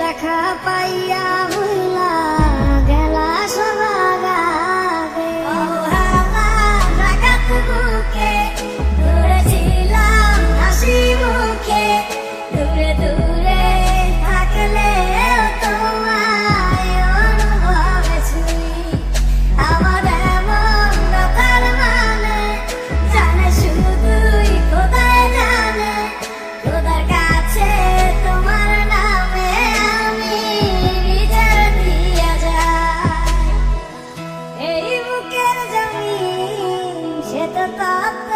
দেখা পাইয়া ভুলা the top.